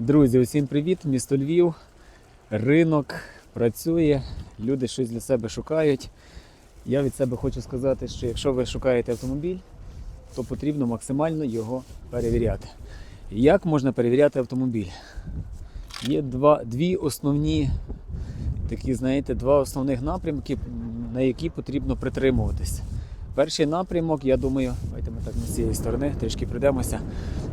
Друзі, усім привіт! Місто Львів. Ринок працює, люди щось для себе шукають. Я від себе хочу сказати, що якщо ви шукаєте автомобіль, то потрібно максимально його перевіряти. Як можна перевіряти автомобіль? Є два, дві основні, такі, знаєте, два основних напрямки, на які потрібно притримуватись. Перший напрямок, я думаю, давайте ми так з цієї сторони трішки прийдемося.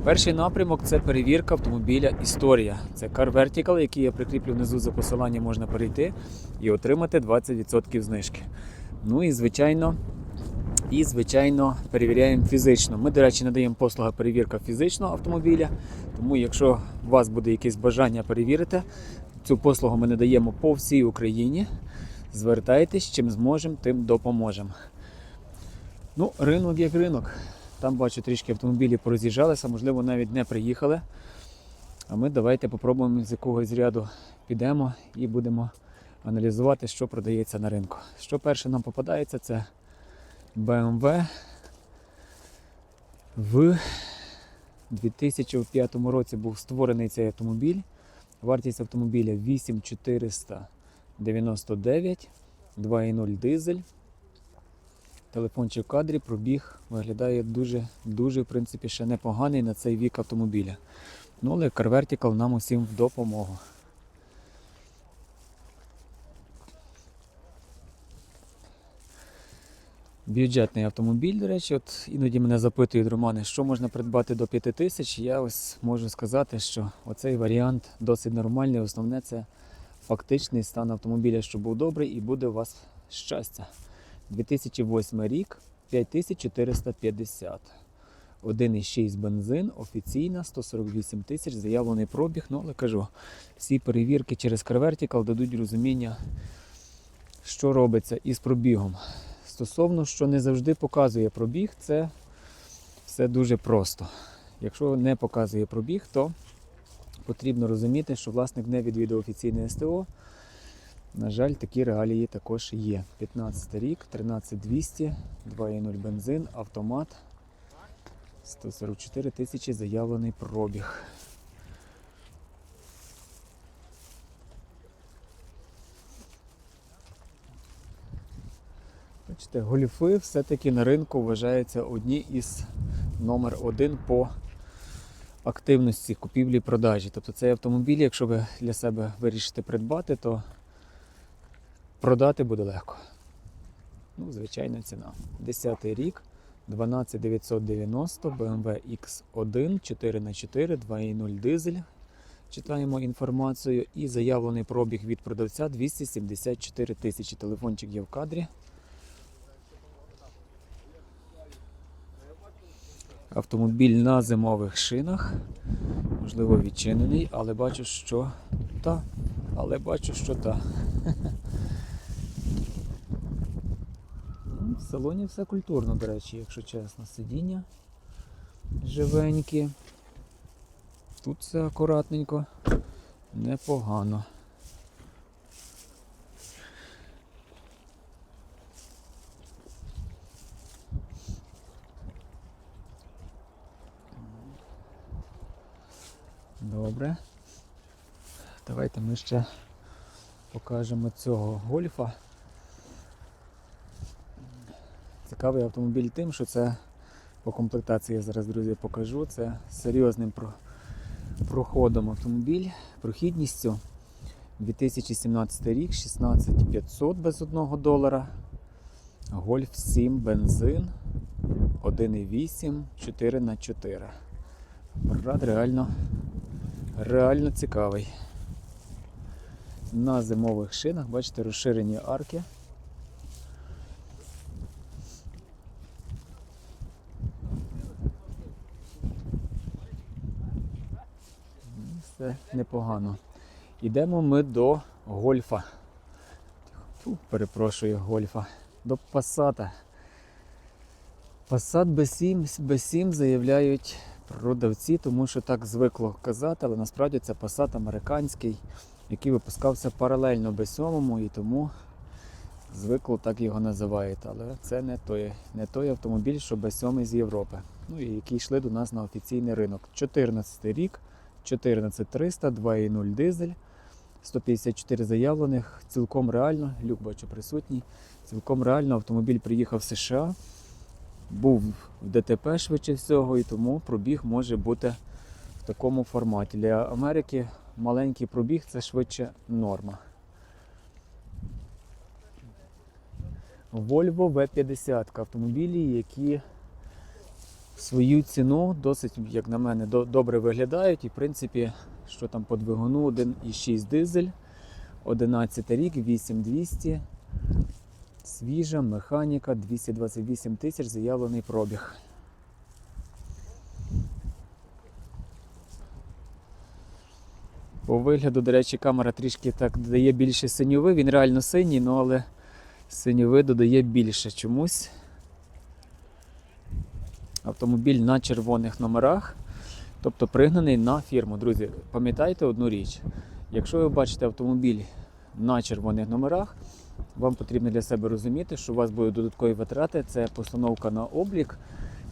Перший напрямок це перевірка автомобіля Історія. Це Car Vertical, який я прикріплю внизу за посиланням, можна перейти і отримати 20% знижки. Ну і звичайно, і звичайно перевіряємо фізично. Ми, до речі, надаємо послуга перевірка фізичного автомобіля. Тому, якщо у вас буде якесь бажання перевірити, цю послугу ми надаємо по всій Україні. Звертайтесь, чим зможемо, тим допоможемо. Ну, ринок як ринок. Там бачу трішки автомобілі пороз'їжджалися, можливо, навіть не приїхали. А ми давайте попробуємо з якогось ряду підемо і будемо аналізувати, що продається на ринку. Що перше нам попадається, це BMW в 2005 році був створений цей автомобіль. Вартість автомобіля 8499, 2.0 дизель. Телефончик в кадрі, пробіг виглядає дуже, дуже, в принципі, ще непоганий на цей вік автомобіля. Ну, але Car Vertical нам усім в допомогу. Бюджетний автомобіль, до речі, от іноді мене запитують романи, що можна придбати до 5 тисяч. Я ось можу сказати, що оцей варіант досить нормальний. Основне це фактичний стан автомобіля, щоб був добрий і буде у вас щастя. 2008 рік 5450. 1,6 бензин, офіційна, 148 тисяч, заявлений пробіг. Ну, але кажу, всі перевірки через Car Vertical дадуть розуміння, що робиться із пробігом. Стосовно, що не завжди показує пробіг, це все дуже просто. Якщо не показує пробіг, то потрібно розуміти, що власник не відвідав офіційне СТО. На жаль, такі реалії також є. 15 рік, 13200, 2.0 бензин, автомат. 144 тисячі заявлений пробіг. Бачите, гольфи все-таки на ринку вважаються одні із номер один по активності купівлі і продажі. Тобто цей автомобіль, якщо ви для себе вирішите придбати, то продати буде легко. Ну, звичайна ціна. 10 рік, 12990, BMW X1, 4х4, 2.0 дизель. Читаємо інформацію. І заявлений пробіг від продавця 274 тисячі. Телефончик є в кадрі. Автомобіль на зимових шинах. Можливо, відчинений, але бачу, що та. Але бачу, що та. Ну, В салоні все культурно, до речі, якщо чесно. Сидіння живенькі. Тут все акуратненько, непогано. Добре. Давайте ми ще покажемо цього гольфа. Цікавий автомобіль тим, що це по комплектації я зараз, друзі, покажу. Це серйозним про- проходом автомобіль, прохідністю 2017 рік, 16500 без 1 долара. Гольф 7 бензин 1,8, 4 на 4 Апарат реально, реально цікавий. На зимових шинах, бачите, розширені арки. Все непогано. Йдемо ми до гольфа. Фу, перепрошую, гольфа. До Пасата. Passat B7, B7 заявляють продавці, тому що так звикло казати, але насправді це Passat американський, який випускався паралельно B7 і тому звикло так його називають. Але це не той, не той автомобіль, що B7 з Європи. Ну і які йшли до нас на офіційний ринок. 14 рік, 14300, 2.0 дизель, 154 заявлених. Цілком реально, люк бачу присутній. Цілком реально автомобіль приїхав з США, був в ДТП швидше всього, і тому пробіг може бути в такому форматі. Для Америки маленький пробіг це швидше норма. Volvo V50 автомобілі, які свою ціну досить, як на мене, добре виглядають. І в принципі, що там по двигуну 1,6 дизель, 11 рік, 8200, свіжа механіка, 228 тисяч, заявлений пробіг. По вигляду, до речі, камера трішки так додає більше синьови. Він реально синій, ну але синьови додає більше чомусь. Автомобіль на червоних номерах, тобто пригнаний на фірму. Друзі, пам'ятайте одну річ. Якщо ви бачите автомобіль на червоних номерах, вам потрібно для себе розуміти, що у вас будуть додаткові витрати. Це постановка на облік,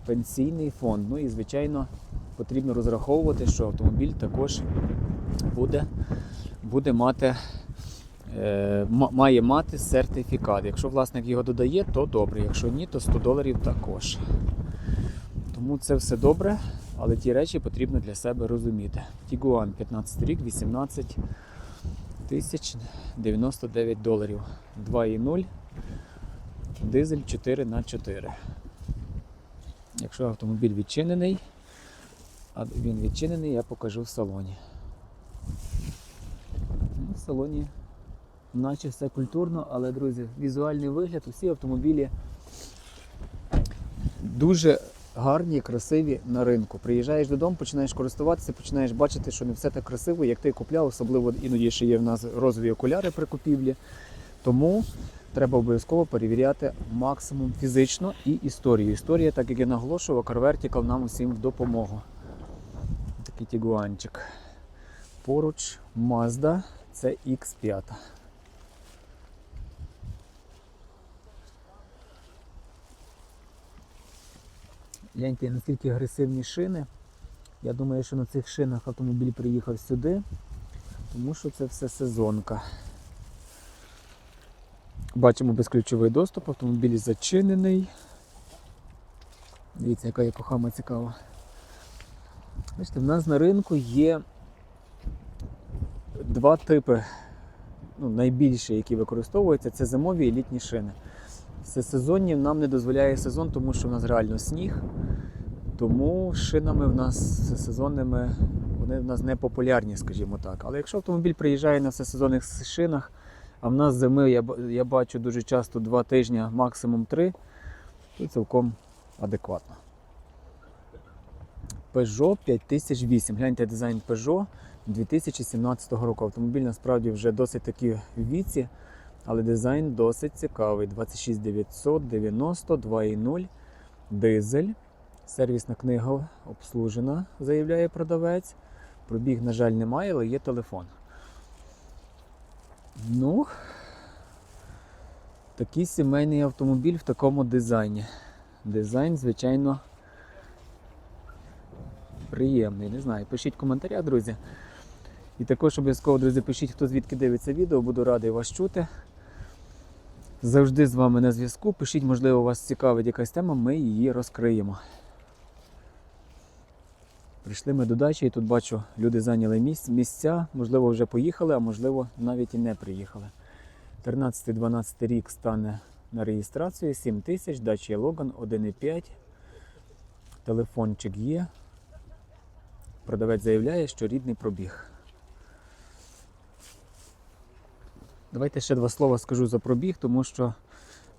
пенсійний фонд. Ну і, звичайно, потрібно розраховувати, що автомобіль також буде, буде мати, е, має мати сертифікат. Якщо власник його додає, то добре. Якщо ні, то 100 доларів також. Тому це все добре, але ті речі потрібно для себе розуміти. Тігуан 15 рік, 18 тисяч 99 доларів. 2,0, дизель 4 на 4 Якщо автомобіль відчинений, а він відчинений, я покажу в салоні. Ну, В салоні наче все культурно, але, друзі, візуальний вигляд, усі автомобілі дуже гарні, красиві на ринку. Приїжджаєш додому, починаєш користуватися, починаєш бачити, що не все так красиво, як ти купляв, особливо іноді ще є в нас розові окуляри при купівлі. Тому треба обов'язково перевіряти максимум фізично і історію. Історія, так як я наголошував, карвертікал нам усім в допомогу. Такий тігуанчик. Поруч Mazda CX5. Гляньте, наскільки агресивні шини. Я думаю, що на цих шинах автомобіль приїхав сюди, тому що це все сезонка. Бачимо безключовий доступ, автомобіль зачинений. Дивіться, яка Йокохама цікава. Бачите, в нас на ринку є два типи, ну, найбільші, які використовуються, це зимові і літні шини. Всесезонні нам не дозволяє сезон, тому що в нас реально сніг. Тому шинами в нас всесезонними вони в нас не популярні, скажімо так. Але якщо автомобіль приїжджає на всесезонних шинах, а в нас зими я, я бачу дуже часто 2 тижні, максимум 3, то цілком адекватно. Peugeot 5008. Гляньте дизайн Peugeot 2017 року. Автомобіль насправді вже досить таки в віці, але дизайн досить цікавий. 26990 2.0 дизель. Сервісна книга обслужена, заявляє продавець. Пробіг, на жаль, немає, але є телефон. Ну, такий сімейний автомобіль в такому дизайні. Дизайн, звичайно, приємний. Не знаю. Пишіть в коментарях, друзі. І також обов'язково, друзі, пишіть, хто звідки дивиться відео, буду радий вас чути. Завжди з вами на зв'язку. Пишіть, можливо, вас цікавить якась тема, ми її розкриємо. Прийшли ми до дачі і тут бачу, люди зайняли місць, місця, можливо, вже поїхали, а можливо, навіть і не приїхали. 13-12 рік стане на реєстрацію, 7 тисяч, дача Логан 1,5. Телефончик є. Продавець заявляє, що рідний пробіг. Давайте ще два слова скажу за пробіг, тому що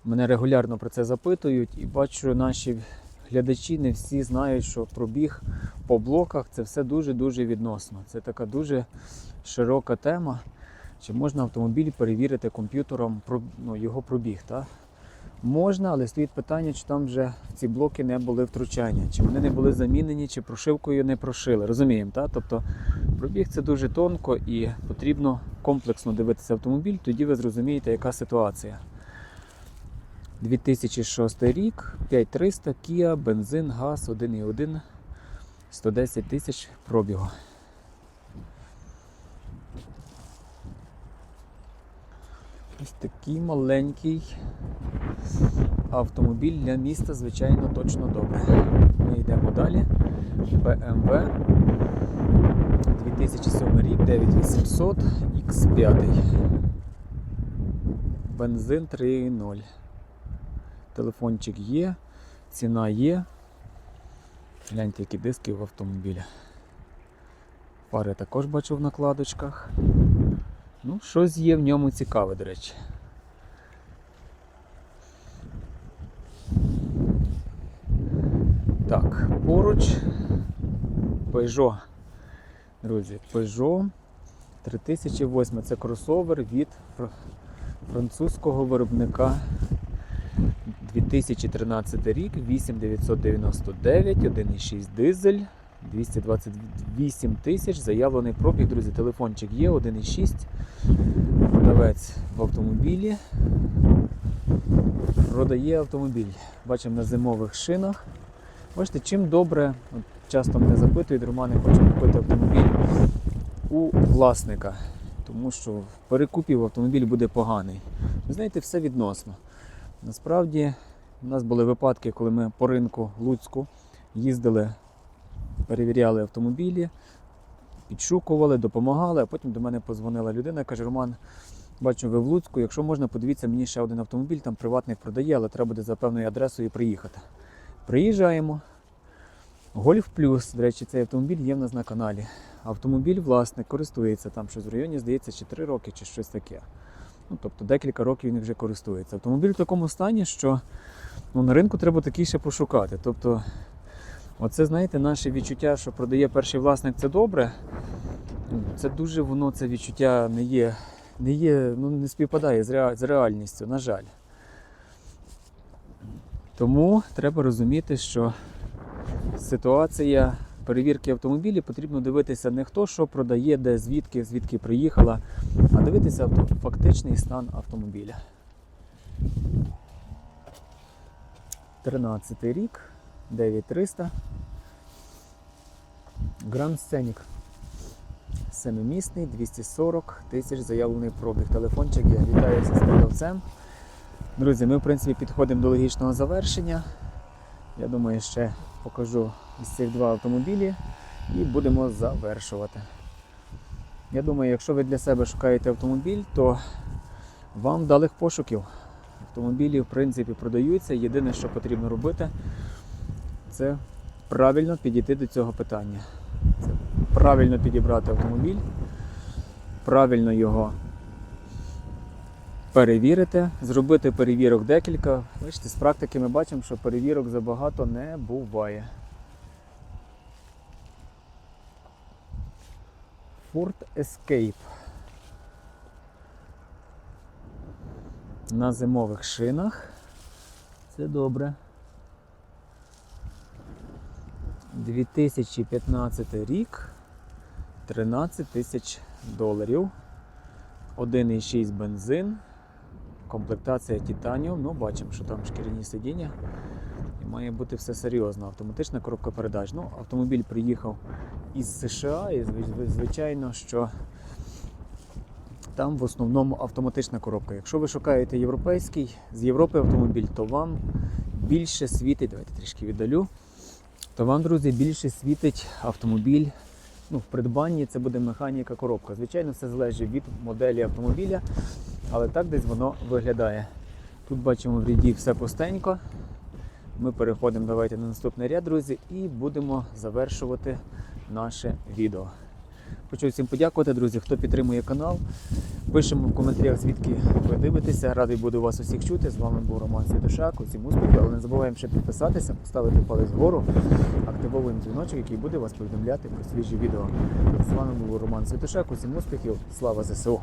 мене регулярно про це запитують і бачу, наші глядачі не всі знають, що пробіг по блоках це все дуже-дуже відносно. Це така дуже широка тема. Чи можна автомобіль перевірити комп'ютером ну, його пробіг? Та? Можна, але стоїть питання, чи там вже ці блоки не були втручання, чи вони не були замінені, чи прошивкою не прошили. Розуміємо, та? Тобто пробіг це дуже тонко і потрібно комплексно дивитися автомобіль, тоді ви зрозумієте, яка ситуація. 2006 рік, 5300 Kia, бензин, газ 1,1, 110 тисяч пробігу. Ось такий маленький автомобіль для міста, звичайно, точно добре. Ми йдемо далі. BMW 2007 рік 9800 X5. Бензин 3.0. Телефончик є, ціна є. Гляньте, які диски в автомобілі. Фари також бачу в накладочках. Ну, щось є в ньому цікаве, до речі. Так, поруч Peugeot. Друзі, Peugeot 3008 це кросовер від французького виробника 2013 рік, 8999, 1,6 дизель, 228 тисяч, заявлений пробіг, друзі, телефончик є, 1,6. Продавець в автомобілі. Продає автомобіль. Бачимо на зимових шинах. Бачите, чим добре, часто мене запитують, Романе, хочу купити автомобіль у власника, тому що перекупів автомобіль буде поганий. Ви знаєте, все відносно. Насправді, у нас були випадки, коли ми по ринку Луцьку їздили, перевіряли автомобілі, підшукували, допомагали, а потім до мене позвонила людина каже: Роман, бачу, ви в Луцьку, якщо можна, подивіться мені ще один автомобіль, там приватник продає, але треба буде за певною адресою приїхати. Приїжджаємо. Гольф Плюс, до речі, цей автомобіль є в нас на каналі. Автомобіль власник користується там щось в районі, здається, чи 3 роки, чи щось таке. Ну, тобто декілька років він вже користується. Автомобіль в такому стані, що ну, на ринку треба такий ще пошукати. Тобто, оце, знаєте, наше відчуття, що продає перший власник, це добре. Це дуже воно, це відчуття не є, не є, ну не співпадає з реальністю, на жаль. Тому треба розуміти, що ситуація перевірки автомобілів потрібно дивитися не хто що продає, де звідки, звідки приїхала, а дивитися фактичний стан автомобіля. 13 рік, 9300. Grand Scenic. Семимісний, 240 тисяч заявлений пробіг. Телефончик я вітаюся з продавцем. Друзі, ми в принципі підходимо до логічного завершення. Я думаю, ще покажу із цих два автомобілі і будемо завершувати. Я думаю, якщо ви для себе шукаєте автомобіль, то вам вдалих пошуків. Автомобілі, в принципі, продаються. Єдине, що потрібно робити, це правильно підійти до цього питання. Це правильно підібрати автомобіль, правильно його перевірити, зробити перевірок декілька. Бачите, з практики ми бачимо, що перевірок забагато не буває. Ford Escape. На зимових шинах. Це добре. 2015 рік. 13 тисяч доларів. 1,6 бензин. Комплектація Titanium. Ну, бачимо, що там шкіряні сидіння. І має бути все серйозно. Автоматична коробка передач. Ну, автомобіль приїхав із США, і звичайно, що там в основному автоматична коробка. Якщо ви шукаєте європейський з Європи автомобіль, то вам більше світить. Давайте трішки віддалю. То вам, друзі, більше світить автомобіль. Ну, в придбанні це буде механіка коробка. Звичайно, все залежить від моделі автомобіля, але так десь воно виглядає. Тут бачимо в ряді все пустенько. Ми переходимо давайте на наступний ряд, друзі, і будемо завершувати наше відео. Хочу всім подякувати, друзі, хто підтримує канал. Пишемо в коментарях, звідки ви дивитеся. Радий буду вас усіх чути. З вами був Роман Святошак. Усім успіхів, але не забуваємо ще підписатися, поставити палець вгору, активовуємо дзвіночок, який буде вас повідомляти про свіжі відео. З вами був Роман Святошак. Усім успіхів. Слава ЗСУ!